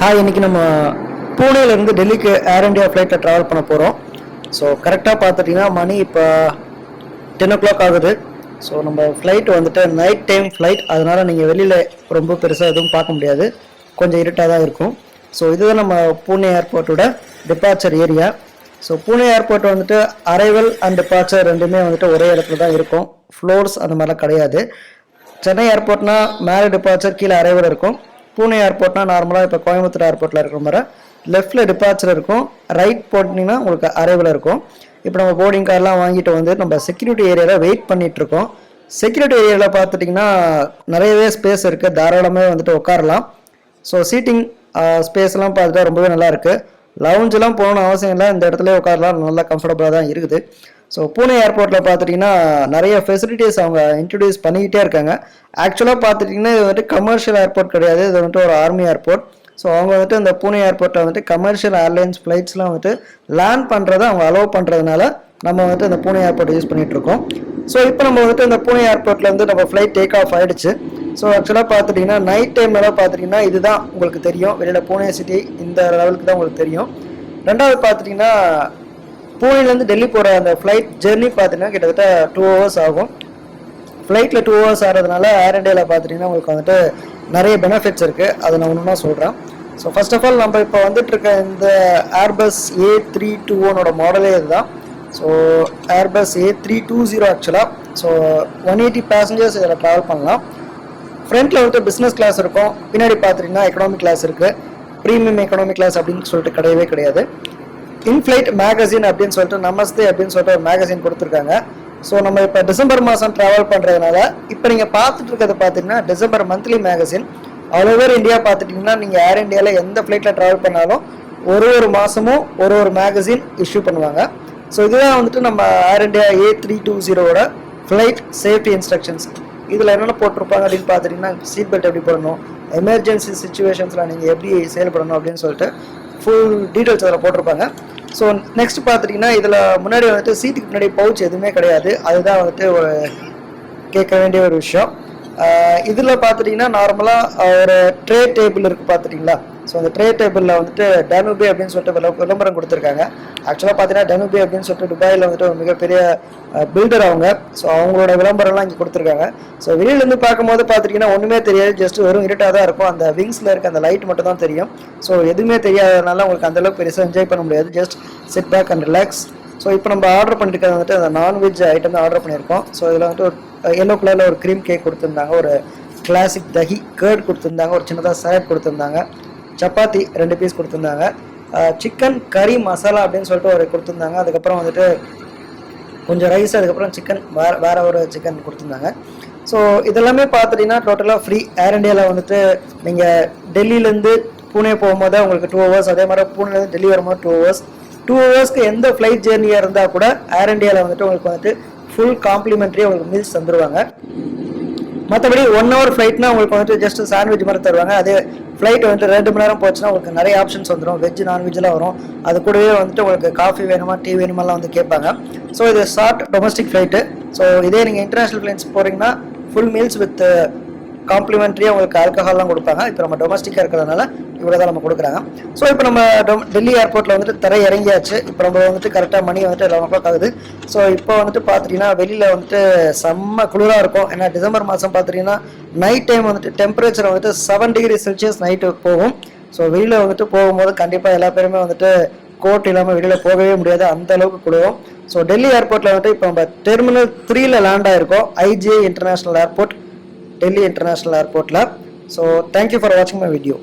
Hi இன்னைக்கு நம்ம பூனேலேருந்து டெல்லிக்கு ஏர் இண்டியா ஃப்ளைட்டில் ட்ராவல் பண்ண போகிறோம் ஸோ கரெக்டாக பார்த்துட்டிங்கன்னா மணி இப்போ டென் ஓ கிளாக் ஆகுது. ஸோ நம்ம ஃப்ளைட் வந்துட்டு நைட் டைம் ஃப்ளைட் அதனால் நீங்கள் வெளியில் ரொம்ப பெருசாக எதுவும் பார்க்க முடியாது. கொஞ்சம் இருட்டாக தான் இருக்கும். ஸோ இதுதான் நம்ம Pune ஏர்போர்ட்டோட departure area so Pune airport வந்துட்டு அரைவல் அண்ட் டிபார்ச்சர் ரெண்டுமே வந்துட்டு ஒரே இடத்துல தான் இருக்கும். ஃப்ளோர்ஸ் அந்த மாதிரிலாம் கிடையாது. சென்னை ஏர்போர்ட்னால் மேலே டிபார்ச்சர் கீழே அரைவல் இருக்கும். பூனே ஏர்போர்ட்னா நார்மலாக இப்போ கோயம்புத்தூர் ஏர்போர்ட்டில் இருக்கிற மாதிரி லெஃப்ட்டில் டிபார்ச்சர் இருக்கும். ரைட் போட்டிங்கன்னா உங்களுக்கு அரைவில் இருக்கும். இப்போ நம்ம போர்டிங் கார்லாம் வாங்கிட்டு வந்து நம்ம செக்யூரிட்டி ஏரியாவில் வெயிட் பண்ணிட்டு இருக்கோம். செக்யூரிட்டி ஏரியாவில் பார்த்துட்டிங்கன்னா நிறையவே ஸ்பேஸ் இருக்குது தாராளமே வந்துட்டு உட்காரலாம். ஸோ சீட்டிங் ஸ்பேஸ்லாம் பார்த்துட்டா ரொம்பவே நல்லா இருக்கு. லவுஞ்செலாம் போகணும்னு அவசியம் இல்லை. இந்த இடத்துல உட்காரலாம். நல்லா கம்ஃபர்டபுளாக தான் இருக்குது. ஸோ பூனே ஏர்போர்ட்டில் பார்த்துட்டிங்கன்னா நிறைய ஃபெசிலிட்டிஸ் அவங்க இன்ட்ரடியூஸ் பண்ணிக்கிட்டே இருக்காங்க. ஆக்சுவலாக பார்த்துட்டிங்கன்னா இது வந்துட்டு கமர்ஷியல் ஏர்போர்ட் கிடையாது. இது வந்துட்டு ஒரு ஆர்மி ஏர்போர்ட் ஸோ அவங்க வந்துட்டு இந்த பூனே ஏர்போர்ட்டில் வந்துட்டு கமர்ஷியல் ஏர்லைன்ஸ் ஃப்ளைட்ஸ்லாம் வந்துட்டு லேண்ட் பண்ணுறதை அவங்க அலோவ் பண்ணுறதுனால நம்ம வந்துட்டு இந்த பூனே ஏர்போர்ட் யூஸ் பண்ணிகிட்ருக்கோம் இருக்கோம். ஸோ இப்போ நம்ம வந்துட்டு இந்த பூனே ஏர்போர்ட்லேருந்து நம்ம ஃப்ளைட் டேக் ஆஃப் ஆகிடுச்சு ஸோ ஆக்சுவலாக பார்த்துட்டிங்கன்னா நைட் டைம்லலாம் பார்த்துட்டிங்கன்னா இதுதான் உங்களுக்கு தெரியும். வெளியில் பூனே சிட்டி இந்த லெவலுக்கு தான் உங்களுக்கு தெரியும். ரெண்டாவது பார்த்துட்டிங்கன்னா பூனேலேருந்து டெல்லி போகிற அந்த ஃப்ளைட் ஜெர்னி பார்த்தீங்கன்னா கிட்டத்தட்ட டூ ஹவர்ஸ் ஆகும். ஃப்ளைட்டில் டூ ஹவர்ஸ் ஆகிறதுனால ஏர் இண்டியாவில் பார்த்துட்டிங்கன்னா உங்களுக்கு வந்துட்டு நிறைய பெனிஃபிட்ஸ் இருக்குது அதை நான் ஒன்று சொல்கிறேன் ஸோ ஃபர்ஸ்ட் ஆஃப் ஆல் நம்ம இப்போ வந்துட்டு இருக்க இந்த ஏர்பஸ் ஏ த்ரீ டூ ஒனோட மாடலே இதுதான். So Airbus A three two zero ஆக்சுவலாக ஸோ ஒன் எயிட்டி பேசஞ்சர்ஸ் இதில் ட்ராவல் பண்ணலாம். ஃப்ரண்ட்டில் வந்துட்டு பிஸ்னஸ் கிளாஸ் இருக்கும். பின்னாடி பார்த்துட்டிங்கன்னா எக்கனாமிக் கிளாஸ் இருக்குது ப்ரீமியம் எக்கனாமிக் கிளாஸ் அப்படின்னு சொல்லிட்டு கிடையவே கிடையாது. இன்ஃப்ளைட் மேகசின் அப்படின்னு சொல்லிட்டு நமஸ்தே அப்படின்னு சொல்லிட்டு ஒரு மேகசின் கொடுத்துருக்காங்க. ஸோ நம்ம இப்போ டிசம்பர் மாதம் ட்ராவல் பண்ணுறதுனால இப்போ நீங்கள் பார்த்துட்டு இருக்கிறது பார்த்தீங்கன்னா December monthly magazine all over India பார்த்துட்டிங்கன்னா நீங்கள் ஏர் இந்தியாவில் எந்த ஃப்ளைட்டில் ட்ராவல் பண்ணாலும் ஒரு ஒரு மாதமும் ஒரு ஒரு மேகசின் இஷ்யூ பண்ணுவாங்க. ஸோ இதுதான் வந்துட்டு நம்ம Air India A three two ஜீரோவோட flight safety instructions இதில் என்னென்ன போட்டிருப்பாங்க அப்படின்னு பார்த்துட்டிங்கன்னா சீட் பெல்ட் எப்படி போடணும் எமர்ஜென்சி சுச்சுவேஷன்ஸில் நீங்கள் எப்படி செயல்படணும் அப்படின்னு சொல்லிட்டு ஃபுல் டீட்டெயில்ஸ் அதில் போட்டிருப்பாங்க. ஸோ நெக்ஸ்ட் பார்த்துட்டிங்கன்னா இதில் முன்னாடி வந்துட்டு சீட்டுக்கு முன்னாடி பவுச் எதுவுமே கிடையாது. அதுதான் வந்துட்டு ஒரு கேட்க வேண்டிய ஒரு விஷயம். இதில் பார்த்துட்டிங்கன்னா நார்மலாக ஒரு ட்ரே டேபிள் இருக்குது பார்த்துட்டிங்களா ஸோ அந்த ட்ரே டேபிளில் வந்துட்டு டனுபே அப்படின்னு சொல்லிட்டு விள- விளம்பரம் கொடுத்துருக்காங்க. ஆக்சுவலாக பார்த்தீங்கன்னா டனுபே அப்படின்னு சொல்லிட்டு துபாயில் வந்துட்டு ஒரு மிகப்பெரிய பில்டர் அவங்க. ஸோ அவங்களோட விளம்பரம்லாம் இங்கே கொடுத்துருக்காங்க. ஸோ வெளியிலேருந்து பார்க்கும்போது பார்த்துட்டிங்கன்னா ஒன்றுமே தெரியாது. ஜஸ்ட் வெறும் இருட்டாக தான் இருக்கும். அந்த விங்ஸில் இருக்க அந்த லைட் மட்டும் தான் தெரியும். ஸோ எதுவுமே தெரியாததுனால உங்களுக்கு அந்தளவுக்கு பெருசாக என்ஜாய் பண்ண முடியாது. Just sit back and relax so இப்போ நம்ம ஆர்டர் பண்ணியிருக்கிறது வந்துட்டு அந்த நான்வெஜ் ஐட்டம் தான் ஆர்டர் பண்ணியிருக்கோம். ஸோ இதில் வந்துட்டு ஒரு எல்லோ கலரில் ஒரு க்ரீம் கேக் கொடுத்துருந்தாங்க. ஒரு கிளாசிக் தஹி கேர்ட் கொடுத்துருந்தாங்க. ஒரு சின்னதாக சலாட் கொடுத்துருந்தாங்க. சப்பாத்தி ரெண்டு பீஸ் கொடுத்துருந்தாங்க. சிக்கன் கறி மசாலா அப்படின்னு சொல்லிட்டு ஒரு கொடுத்துருந்தாங்க. அதுக்கப்புறம் வந்துட்டு கொஞ்சம் ரைஸ் அதுக்கப்புறம் சிக்கன் வேற வேற ஒரு சிக்கன் கொடுத்துருந்தாங்க. ஸோ இதெல்லாமே பார்த்துட்டிங்கன்னா டோட்டலாக ஃப்ரீ ஏர் இந்தியாவில் வந்துட்டு நீங்கள் டெல்லியிலேருந்து பூனே போகும்போது உங்களுக்கு டூ ஹவர்ஸ் அதே மாதிரி பூனேலேருந்து டெல்லி வரும்போது டூ ஹவர்ஸ் டூ ஹவர்ஸ்க்கு எந்த ஃப்ளைட் ஜேர்னியாக இருந்தால் கூட ஏர் இந்தியாவில் வந்துட்டு உங்களுக்கு வந்துட்டு ஃபுல் காம்ப்ளிமெண்ட்ரி உங்களுக்கு மீல்ஸ் தந்துருவாங்க. மற்றபடி ஒன் ஹவர் ஃப்ளைட்னா உங்களுக்கு வந்துட்டு ஜஸ்ட் சாண்ட்விச் மாதிரி தருவாங்க. அதே ஃப்ளைட் வந்துட்டு ரெண்டு மணி நேரம் போச்சுன்னா உங்களுக்கு நிறைய ஆப்ஷன்ஸ் வந்துடும் வெஜ் நான்வெஜ்லாம் வரும். அது கூடவே வந்துட்டு உங்களுக்கு காஃபி வேணுமா டீ வேணுமாலாம் வந்து கேட்பாங்க. ஸோ இது ஷார்ட் டொமஸ்டிக் ஃப்ளைட்டு ஸோ இதே நீங்கள் இன்டர்நேஷ்னல் ஃப்ளைட்ஸ் போகிறீங்கன்னா ஃபுல் மீல்ஸ் வித் காம்ப்ளிமெண்ட்ரியாக உங்களுக்கு ஆல்கஹால்லாம் கொடுப்பாங்க. இப்போ நம்ம டொமஸ்டிக்காக இருக்கிறதுனால இவ்வளோ தான் நம்ம கொடுக்குறாங்க. ஸோ இப்போ நம்ம டொம் டெல்லி ஏர்போர்ட்டில் வந்துட்டு தரை இறங்கியாச்சு. இப்போ நம்ம வந்துட்டு கரெக்டாக மணி வந்துட்டு லெவன் ஓ கிளாக் ஆகுது. ஸோ இப்போ வந்துட்டு பார்த்துட்டிங்கன்னா வெளியில் வந்துட்டு செம்ம குளிராக இருக்கும். ஏன்னா டிசம்பர் மாதம் பார்த்துட்டிங்கன்னா நைட் டைம் வந்துட்டு டெம்பரேச்சர் வந்துட்டு செவன் டிகிரி செல்சியஸ் நைட்டு போகும். ஸோ வெளியில் வந்துட்டு போகும்போது கண்டிப்பாக எல்லா பேருமே வந்துட்டு கோட் இல்லாமல் வெளியில் போகவே முடியாது. அந்த அளவுக்கு குளிரும். ஸோ டெல்லி ஏர்போர்ட்டில் வந்துட்டு இப்போ நம்ம டெர்மினல் த்ரீல land ஆயிருக்கோம். IGI international airport Delhi international ஏர்போர்ட்டில் ஸோ தேங்க்யூ ஃபார் வாட்சிங் மை வீடியோ